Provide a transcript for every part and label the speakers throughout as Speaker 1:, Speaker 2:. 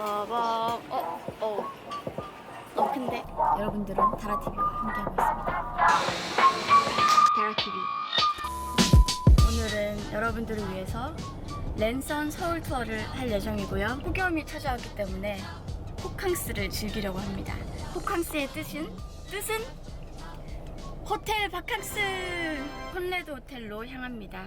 Speaker 1: 빠밤. 어, 어. 너무 큰데? 여러분들은 다라TV와 함께하고 있습니다. 다라TV. 오늘은 여러분들을 위해서 랜선 서울 투어를 할 예정이고요. 폭염이 찾아왔기 때문에 호캉스를 즐기려고 합니다. 호캉스의 뜻은? 뜻은? 호텔 바캉스! 콘레드 호텔로 향합니다.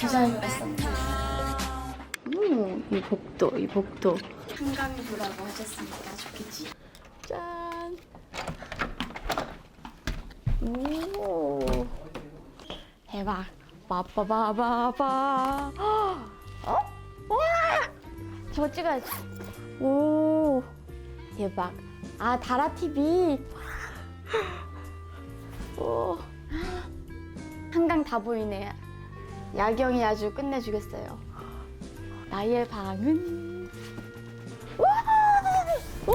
Speaker 1: 디자인을 했었는데. 오, 이 복도, 이 복도. 한강뷰라고 하셨으니까 좋겠지. 짠. 오. 대박. 빠빠바바바. 어? 와! 저거 찍어야지. 오. 대박. 아, 다라TV. 오. 한강 다 보이네. 야경이 아주 끝내주겠어요. 나의 방은. 와! 와!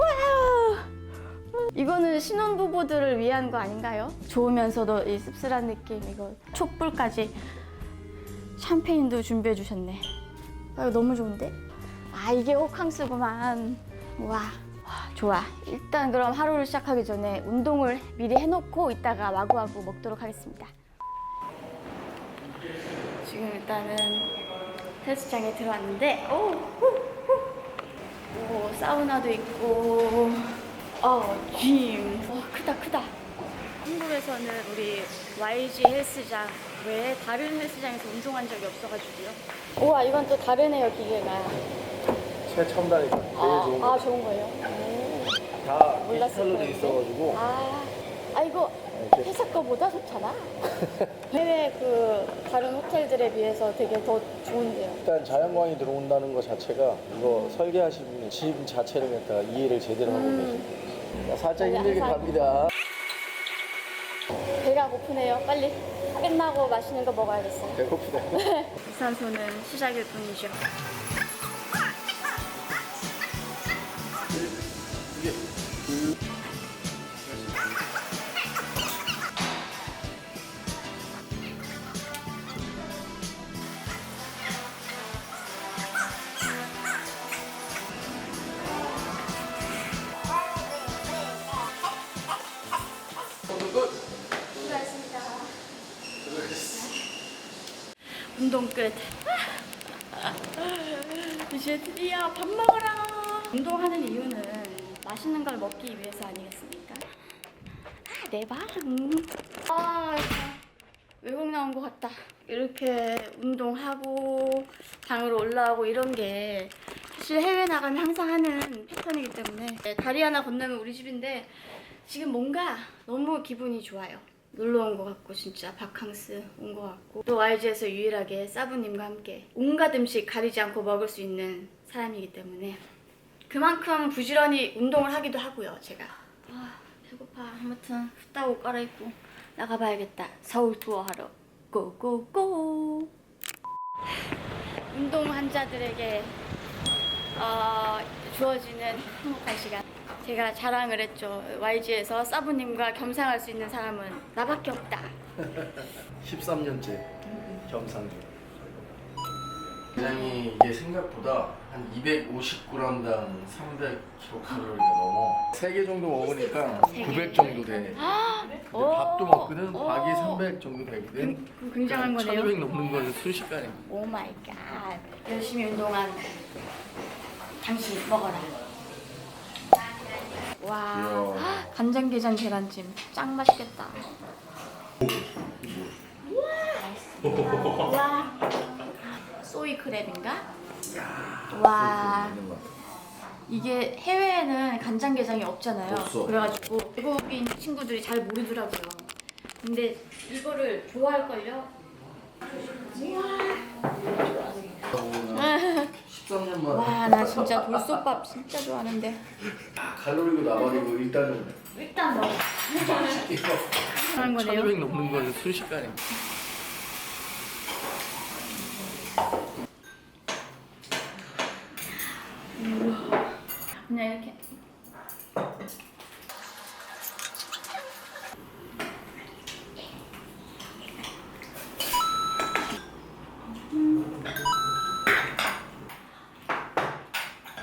Speaker 1: 이거는 신혼부부들을 위한 거 아닌가요? 좋으면서도 이 씁쓸한 느낌 이거 촛불까지 샴페인도 준비해 주셨네 아, 너무 좋은데? 아 이게 호캉스구만 와, 와 좋아 일단 그럼 하루를 시작하기 전에 운동을 미리 해놓고 이따가 마구마구 먹도록 하겠습니다 지금 일단은 헬스장에 들어왔는데 오, 후, 후. 오 사우나도 있고 어, 짐. 어, 크다, 크다. 한국에서는 우리 YG 헬스장 외에 다른 헬스장에서 운동한 적이 없어가지고요. 우와, 이건 또 다르네요, 기계가.
Speaker 2: 최첨단이죠. 제일 좋은
Speaker 1: 아,
Speaker 2: 거.
Speaker 1: 아, 좋은 거예요? 오.
Speaker 2: 다
Speaker 1: 몰랐을
Speaker 2: 디지털로 돼
Speaker 1: 거였는데.
Speaker 2: 있어가지고
Speaker 1: 아, 아, 이거 회사 거보다 좋잖아. 해외 그 다른 호텔들에 비해서 되게 더 좋은데요.
Speaker 2: 일단 자연광이 들어온다는 것 자체가 이거 설계하신 분이 집 자체를 갖다가 이해를 제대로 하고
Speaker 1: 음.
Speaker 2: 계세요. 살짝 힘들게
Speaker 1: 항상-
Speaker 2: 갑니다.
Speaker 1: 배가 고프네요. 빨리 끝나고 맛있는 거 먹어야겠어요.
Speaker 2: 배고프다.
Speaker 1: 유산소는 시작일 뿐이죠. 운동 끝. 이제 드디어 밥 먹으라. 운동하는 이유는 맛있는 걸 먹기 위해서 아니겠습니까? 아, 내 방. 아, 외국 나온 것 같다. 이렇게 운동하고 방으로 올라오고 이런 게 사실 해외 나가면 항상 하는 패턴이기 때문에 네, 다리 하나 건너면 우리 집인데 지금 뭔가 너무 기분이 좋아요. 놀러 온 것 같고 진짜 바캉스 온 것 같고 또 YG에서 유일하게 사부님과 함께 온갖 음식 가리지 않고 먹을 수 있는 사람이기 때문에 그만큼 부지런히 운동을 하기도 하고요 제가. 아 배고파. 아무튼 후딱 옷 갈아입고 나가봐야겠다. 서울 투어 하러. 고고고! 운동 환자들에게 어, 주어지는 행복한 시간. 제가 자랑을 했죠. YG에서 사부님과 겸상할 수 있는 사람은 나밖에 없다.
Speaker 2: 13년째 겸상 중. 굉장히 이게 생각보다 한 250g당 300kcal가 넘어. 3개 정도 먹으니까
Speaker 1: 세 개.
Speaker 2: 900 정도 돼. 근데
Speaker 1: 오.
Speaker 2: 밥도 먹거든.
Speaker 1: 오.
Speaker 2: 밥이 300 정도 되거든.
Speaker 1: 굉- 그 굉장한 거네요.
Speaker 2: 1200 넘는 거는 순식간에.
Speaker 1: 오 마이 갓. 열심히 운동한 당신 먹어라. 와.
Speaker 2: 이야.
Speaker 1: 간장게장 계란찜 짱 맛있겠다. 와. 소이 크랩인가? 와.
Speaker 2: 있는.
Speaker 1: 이게 해외에는 간장게장이 없잖아요.
Speaker 2: 없어.
Speaker 1: 그래가지고 외국인 친구들이 잘 모르더라고요. 근데 이거를 좋아할걸요?
Speaker 2: 13년 만에.
Speaker 1: 와나 진짜 돌솥밥 진짜 좋아하는데.
Speaker 2: 칼로리고 나발이고 일단은
Speaker 1: 일단 먹어. 그런 거네요.
Speaker 2: 1200 넘는 거는 순식간에
Speaker 1: 그냥 이렇게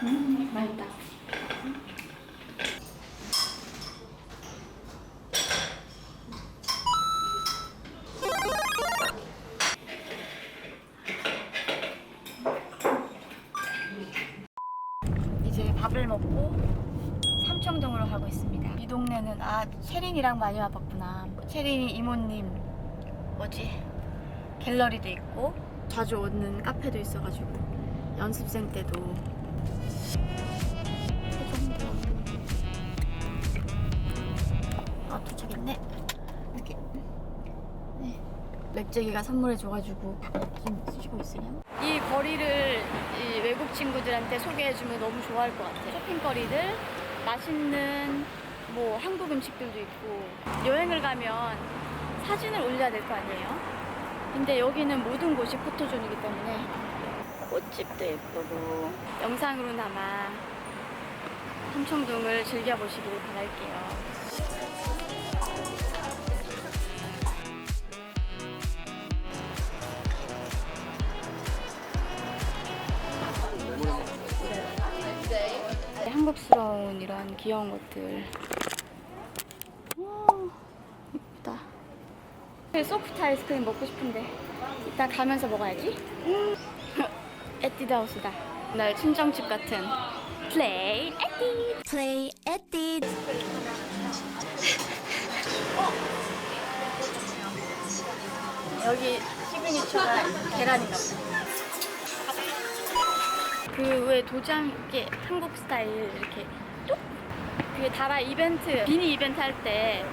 Speaker 1: 음 맛있다 이제 밥을 먹고 삼청동으로 가고 있습니다. 이 동네는 아 체린이랑 많이 와봤구나. 체린이 이모님 뭐지 갤러리도 있고 자주 오는 카페도 있어가지고 연습생 때도 세종대왕. 아 도착했네. 이렇게 네. 맥제기가 선물해줘가지고 지금 쓰시고 있으냐? 이 거리를 이 외국 친구들한테 소개해주면 너무 좋아할 것 같아. 쇼핑거리들, 맛있는 뭐 한국 음식들도 있고 여행을 가면 사진을 올려야 될 거 아니에요? 근데 여기는 모든 곳이 포토존이기 때문에 꽃집도 예쁘고 영상으로나마 삼청동을 즐겨보시길 바랄게요. 한국스러운 이런 귀여운 것들. 와, 예쁘다. 소프트 아이스크림 먹고 싶은데 이따 가면서 먹어야지. 음. 에뛰드하우스다. 날 친정집 같은 플레이 에뛰드. 플레이 에뛰드. 여기 시그니처가 계란인가 보다. 그 왜 도장 이게 한국 스타일 이렇게 뚝 그게 달아 이벤트 비니 이벤트 할 때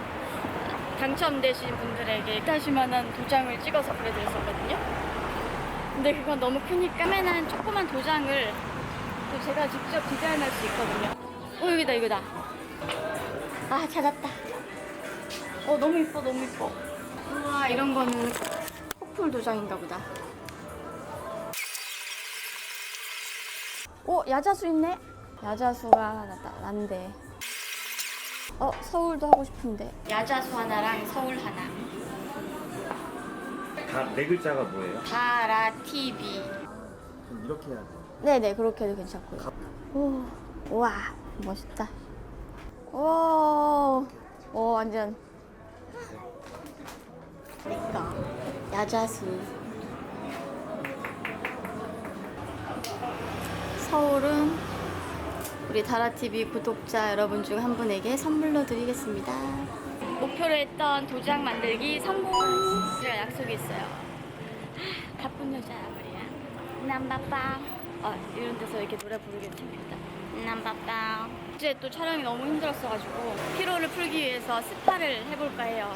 Speaker 1: 당첨되신 분들에게 만한 도장을 찍어서 보내드렸었거든요. 근데 그건 너무 크니까 까매난 조그만 도장을 또 제가 직접 디자인할 수 있거든요. 어 여기다 이거다. 아 찾았다. 어 너무 이뻐 너무 이뻐. 우와 이런 거는 코풀 도장인가 보다. 어, 야자수 있네? 야자수가 나, 난데. 어, 서울도 하고 싶은데. 야자수 하나랑 서울 하나.
Speaker 3: 다 네 글자가 뭐예요?
Speaker 1: 다라 TV.
Speaker 3: 그럼 이렇게 해야 돼.
Speaker 1: 네네, 그렇게 해도 괜찮고요. 오, 우와, 멋있다. 오, 오, 완전. 그러니까 야자수. 서울은 우리 다라TV 구독자 여러분 중 한 분에게 선물로 드리겠습니다. 목표로 했던 도장 만들기 성공! 제가 약속이 있어요. 아, 바쁜 여자야 말이야. 난 바빠. 아, 이런 데서 이렇게 노래 부르기 재밌다. 난 바빠. 어제 또 촬영이 너무 힘들었어가지고 피로를 풀기 위해서 스파를 해볼까 해요.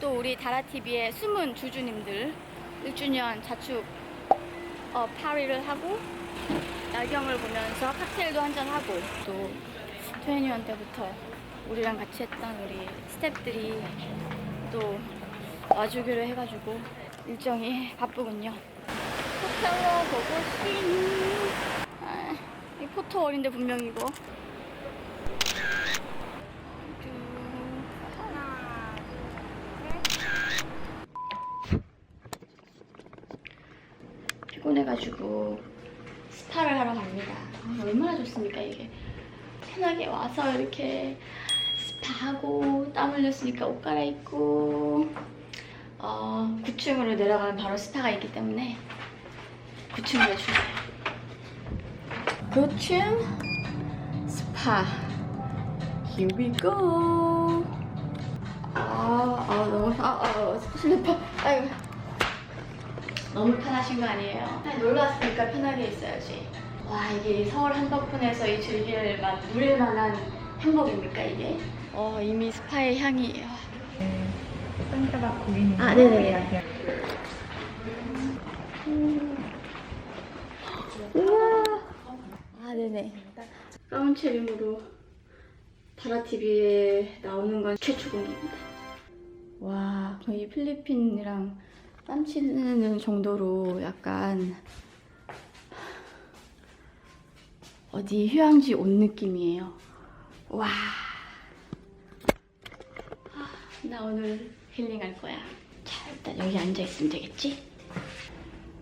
Speaker 1: 또 우리 다라TV의 숨은 주주님들 1주년 자축 어, 파리를 하고 야경을 보면서 칵테일도 한잔하고 또 트웬티원 때부터 우리랑 같이 했던 우리 스탭들이 또 와주기로 해가지고 일정이 바쁘군요. 포토워 고고싱. 아, 이 포토월인데 분명히 이거. 피곤해가지고 스파를 하러 갑니다. 아, 얼마나 좋습니까 이게 편하게 와서 이렇게 스파하고 땀 흘렸으니까 옷 갈아입고 어, 9층으로 내려가면 바로 스파가 있기 때문에 9층으로 출발. 9층 스파. Here we go. 아, 아 너무 아, 아, 슬리퍼. 아이고. 너무 편하신 거 아니에요? 놀러 왔으니까 편하게 있어야지. 와 이게 서울 한덕분에서 이 즐길 만 누릴 만한 행복입니까 이게? 어 이미 스파의 향이.
Speaker 4: 손가락 보이는
Speaker 1: 아 네네. 음. 네네네. 가운 차림으로 다라 TV에 나오는 건 최초 공개입니다. 와, 거의 필리핀이랑 땀치는 정도로 약간 어디 휴양지 온 느낌이에요. 와. 아, 나 오늘 힐링할 거야. 자, 일단 여기 앉아 있으면 되겠지?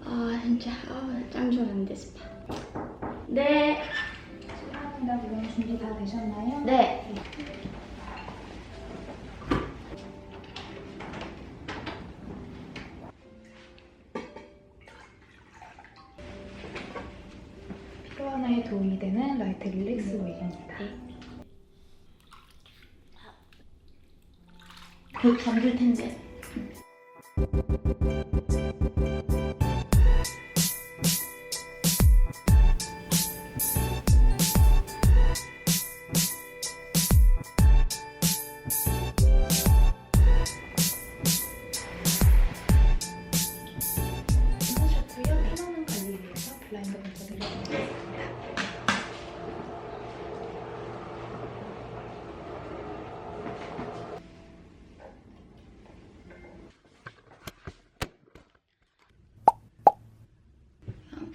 Speaker 1: 아, 진짜 아, 짱 좋아하는데 스파. 네.
Speaker 4: 수고하신다 지금 준비 다 되셨나요?
Speaker 1: 네.
Speaker 4: 피 로 완화에 도움이 되는 라이트 릴렉스 오일입니다.
Speaker 1: 곧 잠들 텐데.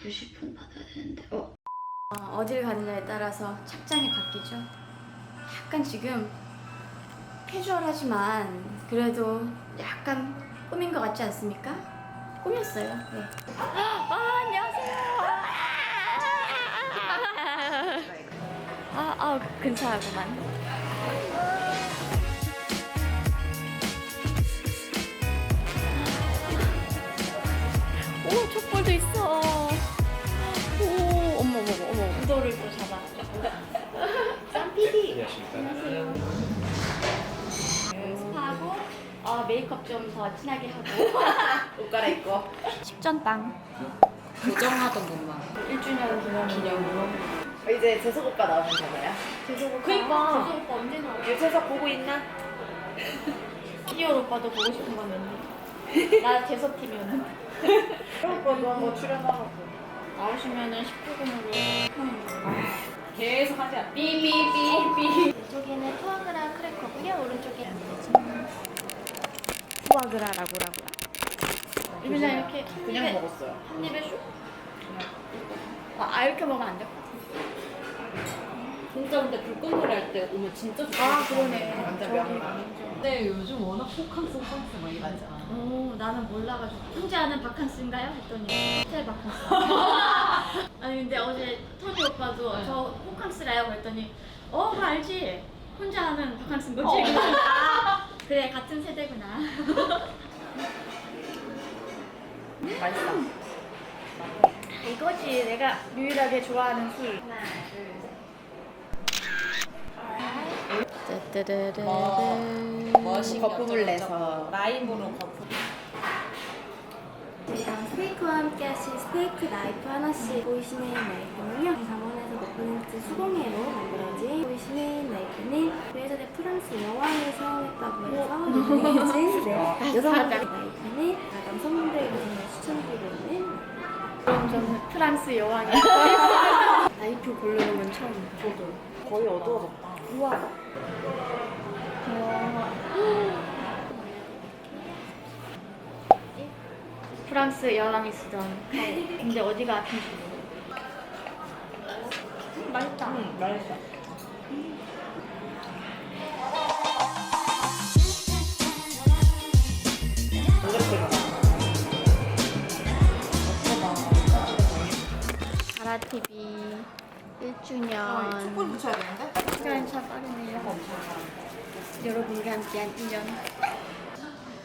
Speaker 1: 90분 받아야 되는데. 어. 어, 어딜 가느냐에 따라서 착장이 바뀌죠. 약간 지금 캐주얼하지만 그래도 약간 꾸민 것 같지 않습니까? 꾸몄어요. 네. 아, 안녕하세요. 아, 아, 근사하구만. 어머, 어머, 어머, 무도를 또 잡아. 쌈PD. 안녕하세요. 스파하고 어, 메이크업 좀 더 진하게 하고
Speaker 5: 옷 갈아입고
Speaker 1: 식전빵
Speaker 5: 고정하던 것만
Speaker 1: 1주년 기념 기념으로.
Speaker 5: 이제 재석 오빠 나오면 되나요?
Speaker 1: 재석 오빠.
Speaker 5: 그니까.
Speaker 1: 재석 오빠 언제 나와?
Speaker 5: 유재석 보고 있나?
Speaker 1: 시리얼 오빠도 보고 싶은 거였는데. 나 재석 팀이었는데.
Speaker 5: 오빠도 한번 출연하고
Speaker 1: 나오시면은 19금으로.
Speaker 5: 계속 하지 않아
Speaker 1: 삐삐삐삐. 왼쪽에는 푸아그라 크래커고요. 오른쪽에 푸아그라라고 라고. 유빈아 이렇게 한
Speaker 5: 그냥
Speaker 1: 입에
Speaker 5: 먹었어요
Speaker 1: 한 입에 슉. 아, 아 이렇게 먹으면 안 돼.
Speaker 5: 진짜 근데 불꽃놀이 할 때 오면 진짜 좋아
Speaker 1: 아 그러네.
Speaker 5: 완전 명이다 근데 요즘 워낙 호캉스 호캉스 막 이러잖아
Speaker 1: 오 나는 몰라가지고 혼자 아는 바캉스인가요? 했더니 호텔 바캉스. 아니 근데 어제 토니 오빠도
Speaker 5: 네.
Speaker 1: 저 호캉스라요? 그랬더니 어 그거 알지. 혼자 아는 바캉스인 거지.
Speaker 5: 어.
Speaker 1: 그래서 아, 그래 같은 세대구나.
Speaker 5: 맛있어
Speaker 1: 이거지 내가 유일하게 좋아하는 술.
Speaker 5: 거품을 내서. 라임으로 거품.
Speaker 6: 저희랑 스테이크와 함께 하실 스테이크 나이프 하나씩 보이시는 나이프는요. 잠원에서 몇 수공예로 만들어진 보이시는 나이프는 그래서 프랑스 여왕을 사용했다고 해서 유명해진 네, 여성분들 나이프는 남성분들에게 정말 추천드리고 있는
Speaker 1: 그럼 저는 프랑스 여왕이.
Speaker 6: 나이프 고르는 건 처음
Speaker 5: 저도 거의 어두워졌다
Speaker 6: 우와
Speaker 1: 프랑스 여왕이 쓰던 칼. 근데 어디가 아픈지 모르겠어. 맛있다.
Speaker 5: 응가
Speaker 1: 가라 TV 1주년.
Speaker 5: 아, 촛불 붙여야 되는데?
Speaker 1: 시간 참 빠르네요. 여러분과 함께한 1년.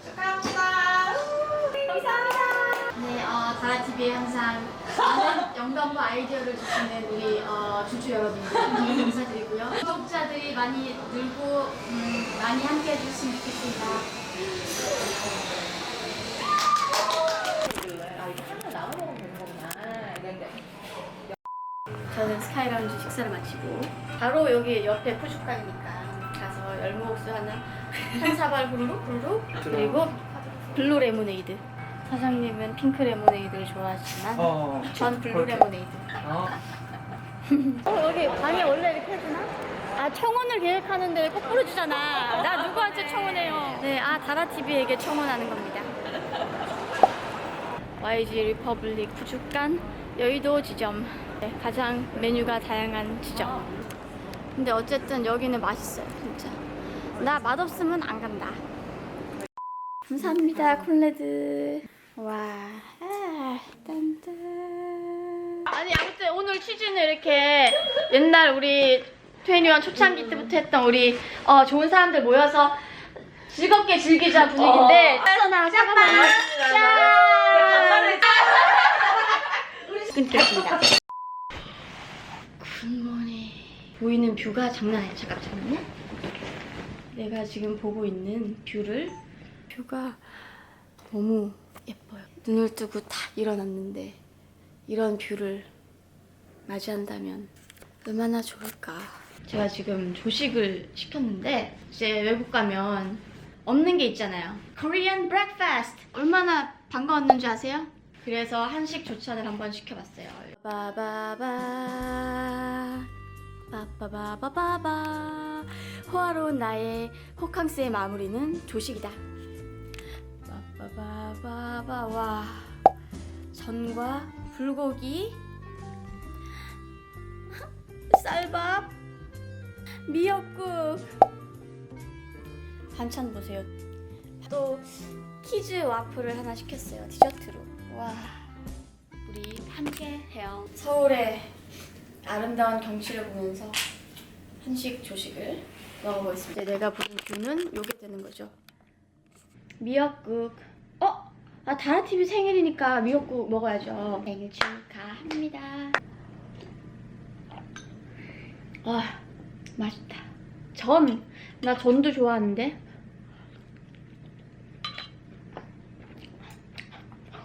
Speaker 5: 축하합니다
Speaker 1: 네, 어, 가라 TV에 항상 많은 영감과 아이디어를 주시는 우리 어, 주주 여러분들 감사드리고요. 구독자들이 많이 늘고 음, 많이 함께해 주셨으면 좋겠습니다.
Speaker 5: 아 이거 하나 나눠 먹으면 되는 거구나 이랬는데
Speaker 1: 저는 스카이라운지 식사를 마치고 바로 여기 옆에 푸주카이니까 가서 열무국수 하나 한 사발 후루룩 후루룩 그리고 블루 레모네이드 사장님은 핑크 레모네이드를 좋아하시지만
Speaker 2: 어.
Speaker 1: 전 블루 레모네이드
Speaker 2: 어.
Speaker 1: 어, 여기 방에 원래 이렇게 해주나? 아 청혼을 계획하는데 꼭 뿌려주잖아. 나 누구한테 청혼해요? 네, 아 다라TV에게 청혼하는 겁니다. YG 리퍼블릭 구축간 여의도 지점. 네, 가장 메뉴가 다양한 지점. 근데 어쨌든 여기는 맛있어요, 진짜. 나 맛없으면 안 간다. 감사합니다, 콜레드. 와, 아, 딴딴. 아니 아무튼 오늘 취지는 이렇게 옛날 우리 트웬티원 초창기 때부터 했던 우리 어, 좋은 사람들 모여서 즐겁게 즐기자 분위기인데 짠! 잠깐만요. 짠! 끊겠습니다. 굿모닝. 보이는 뷰가 장난 아니야. 잠깐 잠깐만요. 내가 지금 보고 있는 뷰를 뷰가 너무 예뻐요. 눈을 뜨고 딱 일어났는데 이런 뷰를 맞이한다면 얼마나 좋을까. 제가 지금 조식을 시켰는데 이제 외국 가면 없는 게 있잖아요. Korean breakfast. 얼마나 반가웠는지 아세요? 그래서 한식 조찬을 한번 시켜봤어요. 바바바 바 바바바바바. 호화로운 나의 호캉스의 마무리는 조식이다. 바바바바바. 와 전과 불고기 쌀밥 미역국. 반찬 보세요. 또 키즈 와플을 하나 시켰어요 디저트로 와. 우리 함께 해요. 서울의 아름다운 경치를 보면서 한식 조식을 먹어보겠습니다. 이제 내가 부른 뷰는 요게 되는 거죠. 미역국. 어? 아 다라TV 생일이니까 미역국 먹어야죠. 생일 축하합니다. 아 맛있다. 전! 나 전도 좋아하는데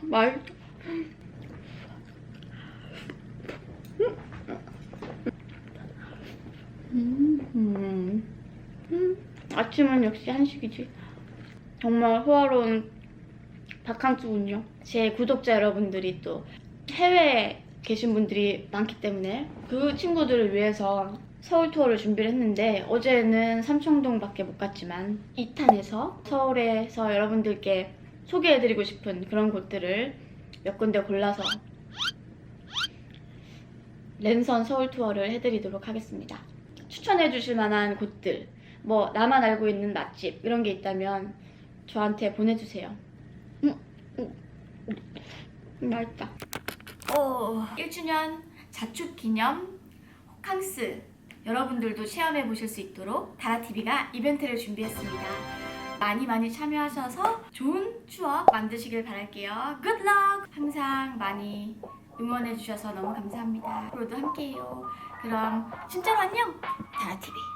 Speaker 1: 맛있다 음, 음. 음. 아침은 역시 한식이지 정말 호화로운 바캉스군요. 제 구독자 여러분들이 또 해외에 계신 분들이 많기 때문에 그 친구들을 위해서 서울 투어를 준비를 했는데 어제는 삼청동밖에 못 갔지만 2탄에서 서울에서 여러분들께 소개해드리고 싶은 그런 곳들을 몇 군데 골라서 랜선 서울 투어를 해드리도록 하겠습니다. 추천해 주실 만한 곳들, 뭐 나만 알고 있는 맛집 이런 게 있다면 저한테 보내주세요. 음, 음, 음, 맛있다. 오, 1주년 자축 기념 호캉스 여러분들도 체험해 보실 수 있도록 다라TV가 이벤트를 준비했습니다. 많이 많이 참여하셔서 좋은 추억 만드시길 바랄게요. Good! 항상 많이 응원해 주셔서 너무 감사합니다. 앞으로도 함께해요. 그럼 진짜로 안녕! 다라TV.